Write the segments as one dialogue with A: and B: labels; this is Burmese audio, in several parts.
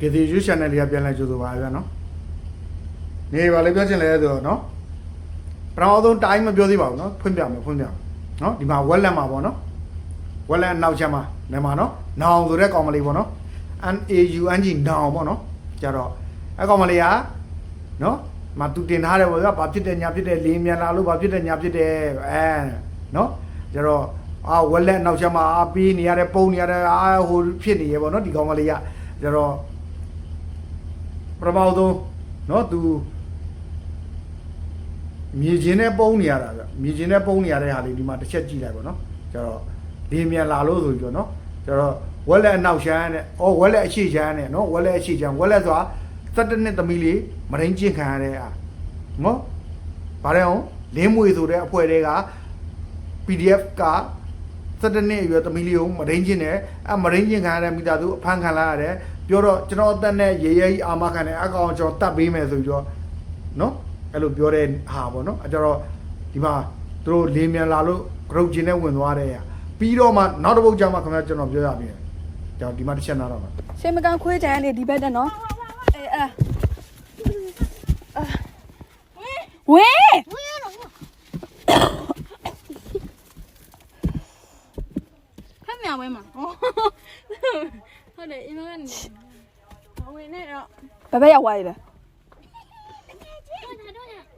A: ကေတီ YouTube channel လေးကပြန်လဲကြိုဆိုပါဗျာနော်နေပါလေပြောချင်လဲဆိုတော့နော်ပထမဆုံးတိုင်းမပြောသေးပါဘူးနော်ဖွင့်ပြမယ်ဖွင့်ပြမယ်နော်ဒီမှာဝက်လက်မှာပေါ့နော်ဝက်လက်အနောက်ချက်မှာနေမှာနော်နောင်ဆိုတဲ့ကောင်မလေးပေါ့နော် N A U N G နောင်ပေါ့နော်ကြတော့အဲကောင်မလေးကနော်မတူတင်ထားတယ်ပေါ့ဗျာဘာဖြစ်တယ်ညာဖြစ်တယ်လေးမြန်လာလို့ဘာဖြစ်တယ်ညာဖြစ်တယ်အဲနော်ကြတော့အာဝက်လက်နောက်ချက်မှာအာပြီးနေရတယ်ပုံနေရတယ်အာဟိုဖြစ်နေရပေါ့နော်ဒီကောင်မလေးကကြတော့ ပထမဆုံးเนาะသူမြေချင်းနဲ့ပုံနေရတာဗျမြေချင်းနဲ့ပုံနေရတဲ့ဟာလေးဒီမှာတစ်ချက်ကြည့်လိုက်ပါเนาะကျတော့ဒီမြန်လာလို့ဆိုပြီးတော့เนาะကျတော့ဝက်လက်အနောက်ရှမ်းနဲ့ဩဝက်လက်အရှိရှမ်းနဲ့เนาะဝက်လက်အရှိရှမ်းဝက်လက်ဆိုတာ17နှစ်သမီးလေးမရင်းကျင့်ခံရတဲ့အာเนาะဗါတယ်အောင်လင်းမွေဆိုတဲ့အဖွဲ့တွေက PDF က17နှစ်အရွယ်သမီးလေးကိုမရင်းကျင့်တယ်အဲမရင်းကျင့်ခံရတဲ့မိသားစုအဖမ်းခံလာရတယ် ပြောတော့ကျွန်တော်အသက်နဲ့ရေရဲကြီးအာမခံတယ်အကောင်ကျွန်တော်တတ်ပေးမယ်ဆိုပြီးတော့နော်အဲ့လိုပြောတဲ့ဟာပေါ့နော်အဲကြတော့ဒီမှာသူတို့လေးမြန်လာလို့ group ချင်းနဲ့ဝင်သွားတဲ့ဟာပြီးတော့မှနောက်တစ်ပုတ်ကြမှာခင်ဗျာကျွန်တော်ပြောရပြီကျွန်တော်ဒီမှာတစ်ချက်နားတော့မှာ
B: ရှေးမကန်ခွေးကြံနေဒီဘက်တက်နော်အေးအာဝေး
C: ဖက်မြောင်ဝဲမှာဟုတ်တယ်အင်းမကနေဝင်နေတော့
B: ဘယ်ဘက်ရောက်သွားပြီလဲ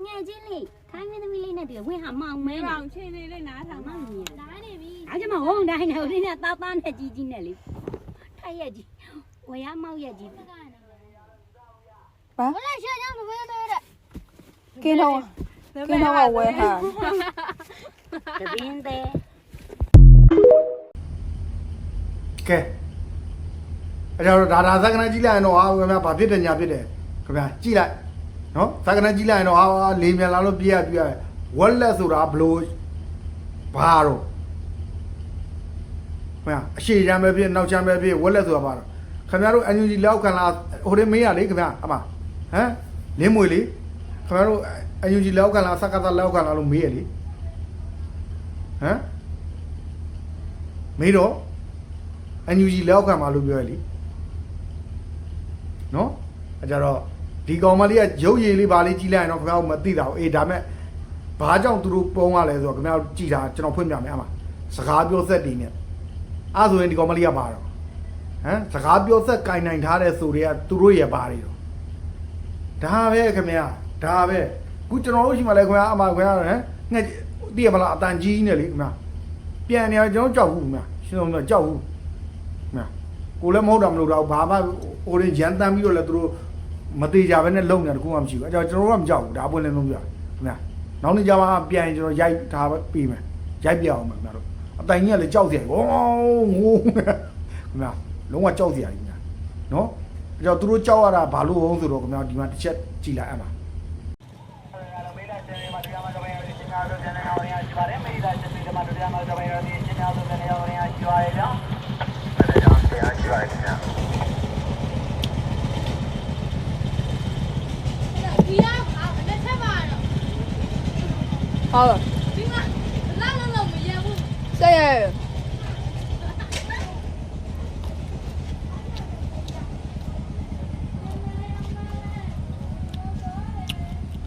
D: ငယ်ချင်းလေးခိုင်းမင်းသမီးလေးနဲ့တည်းဝင်းဟာမောင်မဲ
C: ဒီ
D: တာ
C: ကောင်ချင်းလေးလေးနားထောင်
D: မော
C: မှာ
D: င်ကြီး
C: နားနေပြီ
D: အားကျမဝုံတိုင်းနဲ့ဦးလေးနဲ့သားသားနဲ့ကြီးကြီးနဲ့လေထိုက်ရက်ကြီးဝရမောက်ရက်ကြီး
B: ဘာ
D: ဘလက်ရှေ့ကြောင့်မဝဲတော့တဲ့
B: ကင်းတော့ကင်းတော့ကဝဲဟာ
D: တပင်းတဲ့
A: ကဲ အဲ့တော့ဒါဒါသက္ကနာကြည့်လိုက်ရင်တော့ဟာခင်ဗျာဘာဖြစ်တယ်ညာဖြစ်တယ်ခင်ဗျာကြည့်လိုက်နော်သက္ကနာကြည့်လိုက်ရင်တော့ဟာလေးမြန်လာလို့ပြေးရပြေးရဝက်လက်ဆိုတာဘလို့ဘာတော့ခင်ဗျာအရှိချမ်းပဲဖြစ်နောက်ချမ်းပဲဖြစ်ဝက်လက်ဆိုတာဘာတော့ခင်ဗျားတို့အန်ယူဂျီလောက်ခံလာဟိုတည်းမေးရလေခင်ဗျာအမဟမ်လင်းမွေလေခင်ဗျားတို့အန်ယူဂျီလောက်ခံလာစက္ကသလောက်ခံလာလို့မေးရလေဟမ်မေးတော့အန်ယူဂျီလက်အောက်ခံပါလို့ပြောရလေ နော်အဲကြတော့ဒီကောင်မလေးကရုပ်ရည်လေးပါလေးကြီးလိုက်ရင်တော့ခင်ဗျားတို့မသိတာဘူးအေးဒါမဲ့ဘာကြောင့်သူတို့ပုံရလဲဆိုတော့ခင်ဗျားတို့ကြည်တာကျွန်တော်ဖွင့်ပြမယ်အမစကားပြောဆက်တည်နေအဲ့ဆိုရင်ဒီကောင်မလေးကပါတော့ဟမ်စကားပြောဆက်ကင်နိုင်ထားတဲ့ဆိုတွေကသူတို့ရဲ့ပါတွေတော့ဒါပဲခင်ဗျာဒါပဲခုကျွန်တော်တို့ရှိမှလဲခင်ဗျာအမခင်ဗျာဟမ်ငှက်သိရမလားအတန်ကြီးနေလေခင်ဗျာပြန်နေကျွန်တော်ကြောက်ဘူးခင်ဗျာရှင်းတော့ကြောက်ဘူးနာ ကိုလည်းမဟုတ်တာမလို့တော့ဘာမှဟိုရင်ရန်တမ်းပြီးတော့လည်းသူတို့မသေးကြဘဲနဲ့လုံနေတာတကူမှမရှိဘူးအဲကြောင့်ကျွန်တော်တို့ကမကြောက်ဘူးဒါအပွင့်လင်းလုံးပြခင်ဗျာနောက်နေ့ကျမှပြန်ရင်ကျွန်တော်ရိုက်ထားပေးမယ်ရိုက်ပြအောင်မယ်ခင်ဗျာတို့အတိုင်ကြီးကလည်းကြောက်စရာဝေါငိုးခင်ဗျာလုံးဝကြောက်စရာကြီးခင်ဗျာနော်အဲကြောင့်သူတို့ကြောက်ရတာဘာလို့ဟုတ်ဆိုတော့ခင်ဗျာဒီမှာတစ်ချက်ကြည်လိုက်အမှာ
C: ဒီကအာလက်ချက်ပါတော့
B: ဟုတ်လား
C: ဒီမှာလာလုံးလုံးမရဘူး
B: ဆက်ရ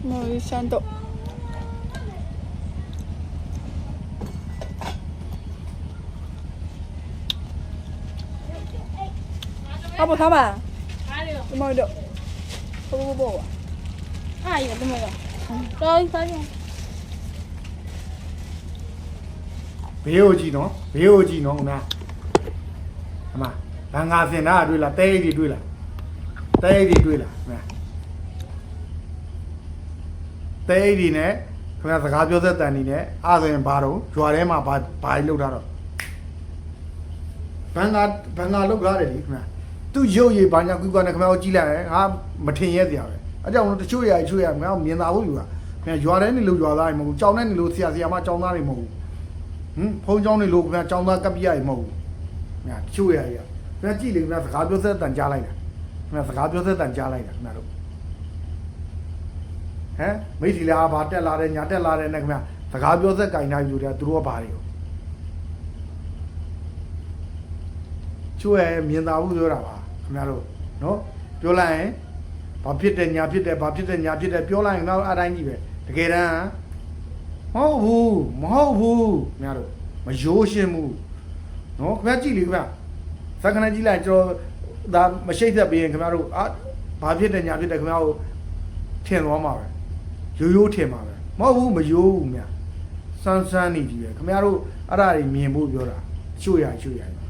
B: မော်ရီဆန်တော့အ ဘခမ
C: အားရ
B: ဒီမော်တော့ဘောဘောဘော
C: အားရဒီမှာတော့စားကြ
A: ဘေးကိုကြည့်နော်ဘေးကိုကြည့်နော်ခင်ဗျာအမဘာငါစင်တာတွေ့လားတဲအိတ်တွေတွေ့လားတဲအိတ်တွေတွေ့လားခင်ဗျာတဲအိတ်တွေနဲ့ခင်ဗျာစကားပြောသက်တန်နေနဲ့အားဆိုရင်ဘာတော့ဂျွာထဲမှာဘာဘာကြီးလောက်ထားတော့ဘန်ငါဘန်ငါလောက်ထားတယ်လေခင်ဗျာသူ့ရုပ်ရည်ဘာညာကွီကွာနဲ့ခင်ဗျာကိုကြည့်လိုက်ရင်ငါမထင်ရဲစရာပဲအဲကြောင့်တချို့ရတချို့ရငါမြင်သာဖို့ယူတာခင်ဗျာဂျွာထဲနေလို့ဂျွာသားတွေမဟုတ်ဘူးကြောင်ထဲနေလို့ဆရာဆရာမကြောင်သားတွေမဟုတ်ဘူး ဟင်ဖုံးချောင်းတွေလို့ခင်ဗျာចောင်းသားကပ်ပြရည်မဟုတ်ဘူးခင်ဗျာချို့ရရခင်ဗျာကြည့်လေခင်ဗျာစကားပြောသက်တန်ကြားလိုက်တာခင်ဗျာစကားပြောသက်တန်ကြားလိုက်တာခင်ဗျာတို့ဟမ်မိတ်ဒီလားဘာတက်လာတယ်ညာတက်လာတယ်နဲ့ခင်ဗျာစကားပြောသက်ကင်တိုင်းလူတွေကသူတို့ကဘာတွေချို့ရမြင်သာဘူးပြောတာပါခင်ဗျားတို့နော်ပြောလိုက်ရင်ဘာဖြစ်တယ်ညာဖြစ်တယ်ဘာဖြစ်တယ်ညာဖြစ်တယ်ပြောလိုက်ရင်တော့အတိုင်းကြီးပဲတကယ်တမ်း မဟုတ်ဘူးမဟုတ်ဘူးခင်ဗျားတို့မရိုးရှင်းဘူးနော်ခင်ဗျားကြည့်လေခင်ဗျာစက္ကန့်ကြည့်လိုက်ကျွန်တော်ဒါမရှိတ်သက်ပြီးရင်ခင်ဗျားတို့အာဘာဖြစ်တယ်ညာဖြစ်တယ်ခင်ဗျားတို့ထင်သွားမှာပဲရိုးရိုးထင်မှာပဲမဟုတ်ဘူးမရိုးဘူးမြတ်စမ်းစမ်းနေကြည့်ပဲခင်ဗျားတို့အဲ့ဒါတွေမြင်ဖို့ပြောတာချို့ရချို့ရပါ